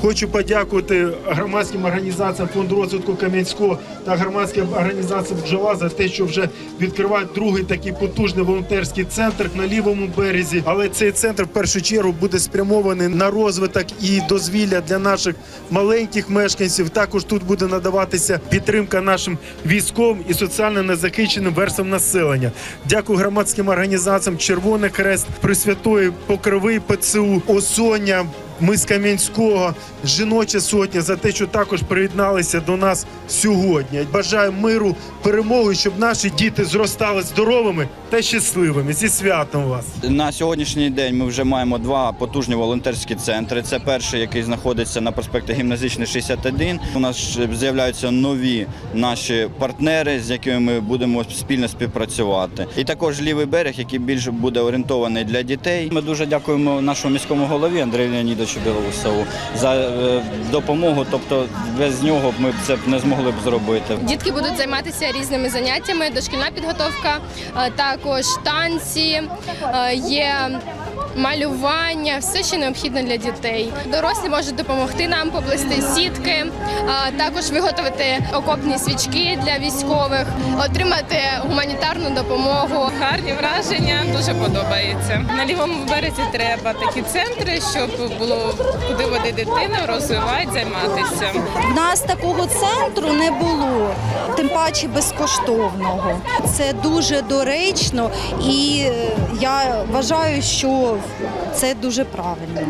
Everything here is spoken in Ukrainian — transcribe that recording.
Хочу подякувати громадським організаціям фонду розвитку Кам'янського та громадським організаціям бджола за те, що вже відкривають другий такий потужний волонтерський центр на лівому березі. Але цей центр в першу чергу буде спрямований на розвиток і дозвілля для наших маленьких мешканців. Також тут буде надаватися підтримка нашим військовим і соціально незахищеним верствам населення. Дякую громадським організаціям Червоний Хрест, Пресвятої Покрови ПЦУ, Осоня. Ми з Кам'янського, жіноча сотня за те, що також приєдналися до нас сьогодні. Бажаю миру, перемоги, щоб наші діти зростали здоровими та щасливими. Зі святом вас! На сьогоднішній день ми вже маємо два потужні волонтерські центри. Це перший, який знаходиться на проспекті Гімназичний 61. У нас з'являються нові наші партнери, з якими ми будемо спільно співпрацювати. І також лівий берег, який більше буде орієнтований для дітей. Ми дуже дякуємо нашому міському голові Андрію Леонідовичу Білоусову за е, допомогу. Тобто без нього ми б це не змогли б зробити. Дітки будуть займатися різними заняттями, дошкільна підготовка, е, також танці, е, є малювання, все, що необхідно для дітей. Дорослі можуть допомогти нам поплести сітки, е, також виготовити окопні свічки для військових, отримати гуманітарну допомогу. Гарні враження, дуже подобається. На лівому березі треба такі центри, щоб було куди водити дитину, розвивати, займатися. В нас такого центру не було, тим паче безкоштовного. Це дуже доречно, і е, я вважаю, що це дуже правильно.